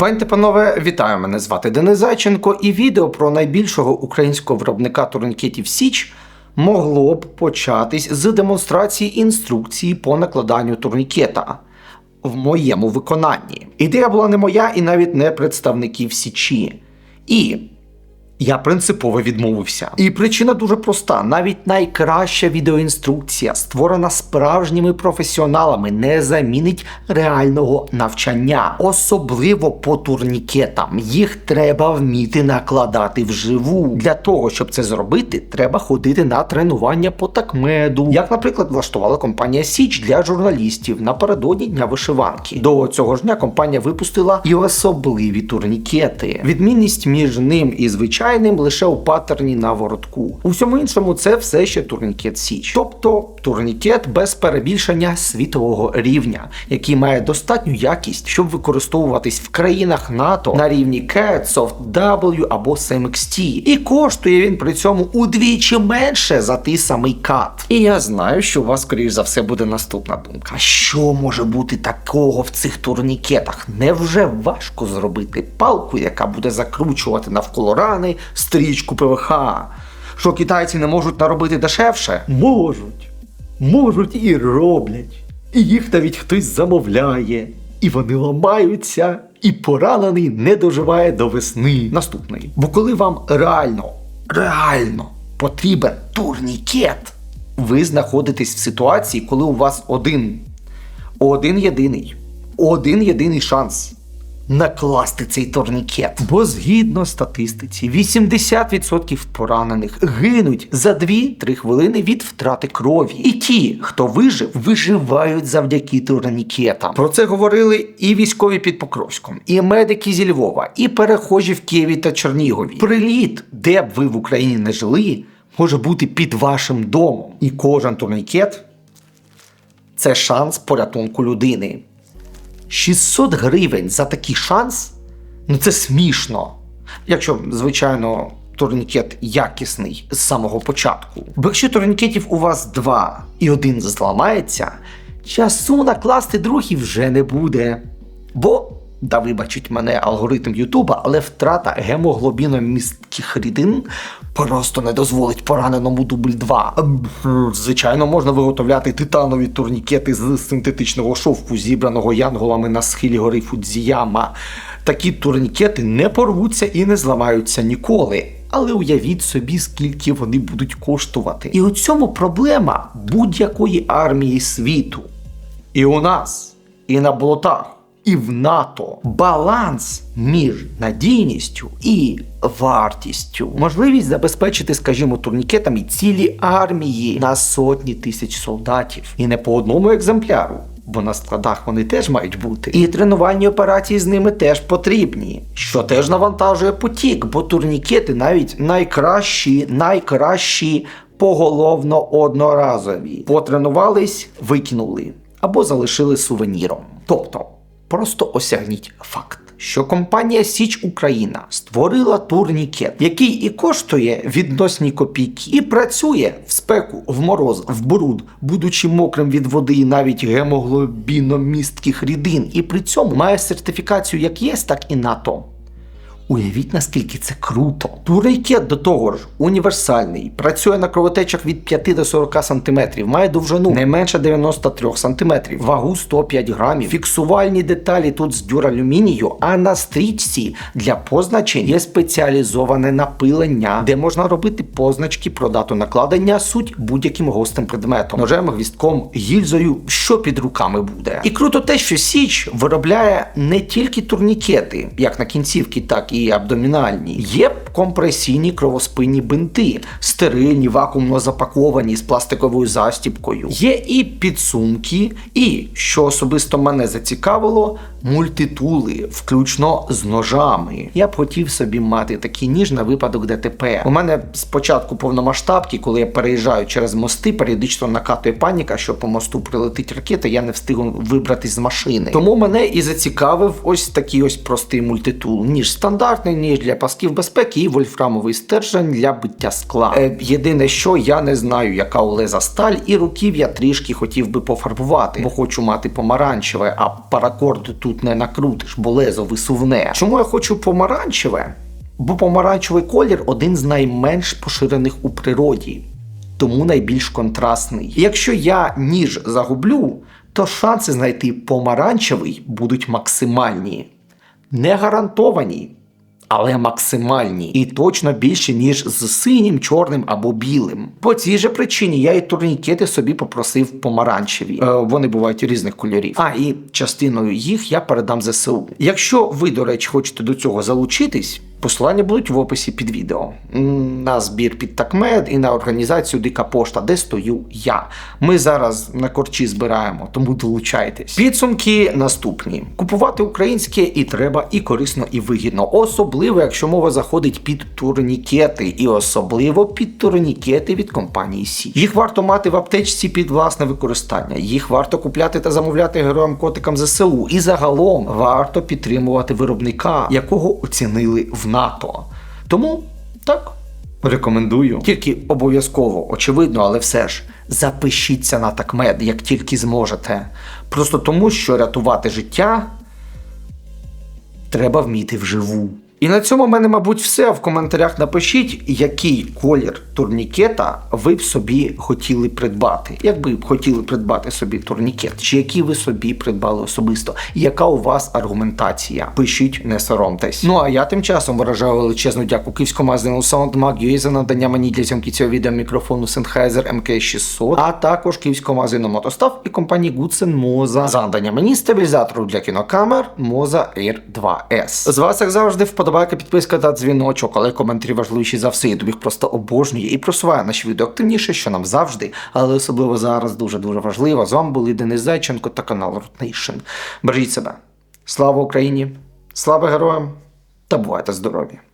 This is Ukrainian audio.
Пані панове, вітаю! Мене звати Денис Зайченко, і відео про найбільшого українського виробника турнікетів Січ могло б початись з демонстрації інструкції по накладанню турнікета в моєму виконанні. Ідея була не моя і навіть не представників Січі. І я принципово відмовився. І причина дуже проста: навіть найкраща відеоінструкція, створена справжніми професіоналами, не замінить реального навчання, особливо по турнікетам. Їх треба вміти накладати вживу. Для того, щоб це зробити, треба ходити на тренування по такмеду, як, наприклад, влаштувала компанія Січ для журналістів напередодні дня вишиванки. До цього ж дня компанія випустила і особливі турнікети. Відмінність між ним і звичайним лише у паттерні на воротку. У всьому іншому це все ще турнікет Січ, тобто турнікет без перебільшення світового рівня, який має достатню якість, щоб використовуватись в країнах НАТО на рівні CAT, SoftW або SMXT. І коштує він при цьому удвічі менше за той самий кат. І я знаю, що у вас, скоріш за все, буде наступна думка. Що може бути такого в цих турнікетах? Невже важко зробити палку, яка буде закручувати навколо рани стрічку ПВХ? Що китайці не можуть наробити дешевше? Можуть. Можуть і роблять. І їх навіть хтось замовляє. І вони ламаються, і поранений не доживає до весни. Наступний. Бо коли вам реально, реально потрібен турнікет, ви знаходитесь в ситуації, коли у вас один, один єдиний, один єдиний шанс накласти цей турнікет. Бо згідно статистиці, 80% поранених гинуть за 2-3 хвилини від втрати крові. І ті, хто вижив, виживають завдяки турнікетам. Про це говорили і військові під Покровськом, і медики зі Львова, і перехожі в Києві та Чернігові. Приліт, де б ви в Україні не жили, може бути під вашим домом. І кожен турнікет це шанс порятунку людини. 600 гривень за такий шанс? Ну це смішно. Якщо, звичайно, турнікет якісний з самого початку. Бо якщо турнікетів у вас два і один зламається, часу накласти другий вже не буде. Бо, да вибачить мене алгоритм Ютуба, але втрата гемоглобіномістких рідин просто не дозволить пораненому дубль 2. Звичайно, можна виготовляти титанові турнікети з синтетичного шовку, зібраного янголами на схилі гори Фудзіяма. Такі турнікети не порвуться і не зламаються ніколи. Але уявіть собі, скільки вони будуть коштувати. І у цьому проблема будь-якої армії світу. І у нас, і на болотах, і в НАТО баланс між надійністю і вартістю. Можливість забезпечити, скажімо, турнікетами цілі армії на сотні тисяч солдатів. І не по одному екземпляру. Бо на складах вони теж мають бути. І тренувальні операції з ними теж потрібні, що теж навантажує потік, бо турнікети навіть найкращі, найкращі поголовно одноразові. Потренувались, викинули або залишили сувеніром. Тобто, просто осягніть факт. Що компанія Січ Україна створила турнікет, який і коштує відносні копійки, і працює в спеку, в мороз, в бруд, будучи мокрим від води і навіть гемоглобіномістких рідин, і при цьому має сертифікацію як ЄС, так і НАТО. Уявіть, наскільки це круто. Турнікет до того ж універсальний, працює на кровотечах від 5 до 40 см, має довжину не менше 93 см, вагу 105 грамів, фіксувальні деталі тут з дюралюмінію, а на стрічці для позначень є спеціалізоване напилення, де можна робити позначки про дату накладення суть будь-яким гостим предметом, ножем, гвістком, гільзою, що під руками буде. І круто те, що Січ виробляє не тільки турнікети, як на кінцівки, так і абдомінальні. Є компресійні кровоспинні бинти, стерильні, вакуумно запаковані з пластиковою застіпкою. Є і підсумки, і, що особисто мене зацікавило, мультитули, включно з ножами. Я б хотів собі мати такий ніж на випадок ДТП. У мене спочатку повномасштабки, коли я переїжджаю через мости, періодично накатує паніка, що по мосту прилетить ракета, я не встигну вибратись з машини. Тому мене і зацікавив ось такий ось простий мультитул. Ніж стандартний, ніж для пасків безпеки і вольфрамовий стержень для биття скла. Е, єдине, що я не знаю, яка у леза сталь, і руків я трішки хотів би пофарбувати, бо хочу мати помаранчеве, а паракорд тут тут не накрутиш, бо лезо висувне. Чому я хочу помаранчеве? Бо помаранчевий колір один з найменш поширених у природі, тому найбільш контрастний. Якщо я ніж загублю, то шанси знайти помаранчевий будуть максимальні. Не гарантовані, але максимальні. І точно більше, ніж з синім, чорним або білим. По цій же причині я і турнікети собі попросив помаранчеві. Е, вони бувають різних кольорів. А і частиною їх я передам ЗСУ. Якщо ви, до речі, хочете до цього залучитись. Посилання будуть в описі під відео на збір під такмед і на організацію Дика Пошта, де стою я. Ми зараз на корчі збираємо, тому долучайтесь. Підсумки наступні: купувати українське і треба, і корисно, і вигідно. Особливо, якщо мова заходить під турнікети, і особливо під турнікети від компанії Сі. Їх варто мати в аптечці під власне використання. Їх варто купляти та замовляти героям котикам ЗСУ. І загалом варто підтримувати виробника, якого оцінили в НАТО. Тому так. Рекомендую. Тільки обов'язково, очевидно, але все ж запишіться на такмед, як тільки зможете. Просто тому, що рятувати життя треба вміти вживу. І на цьому в мене, мабуть, все. В коментарях напишіть, який колір турнікета ви б собі хотіли придбати. Якби б хотіли придбати собі турнікет, чи який ви собі придбали особисто, яка у вас аргументація? Пишіть, не соромтесь. Ну а я тим часом виражаю величезну дяку київському магазину SoundMag.ua за надання мені для зйомки цього відео мікрофону Sennheiser MK600, а також київському магазину Мотостав і компанії Goodsen Moza за надання мені стабілізатору для кінокамер Moza Air 2S. З вас, як завжди, вподобайка, підписка та дзвіночок, але коментарі важливіші за все. Я тобі просто обожнює і просуває наші відео активніше, що нам завжди, але особливо зараз дуже дуже важливо. З вами були Денис Зайченко та канал Nation. Бережіть себе. Слава Україні! Слава героям! Та бувайте здорові!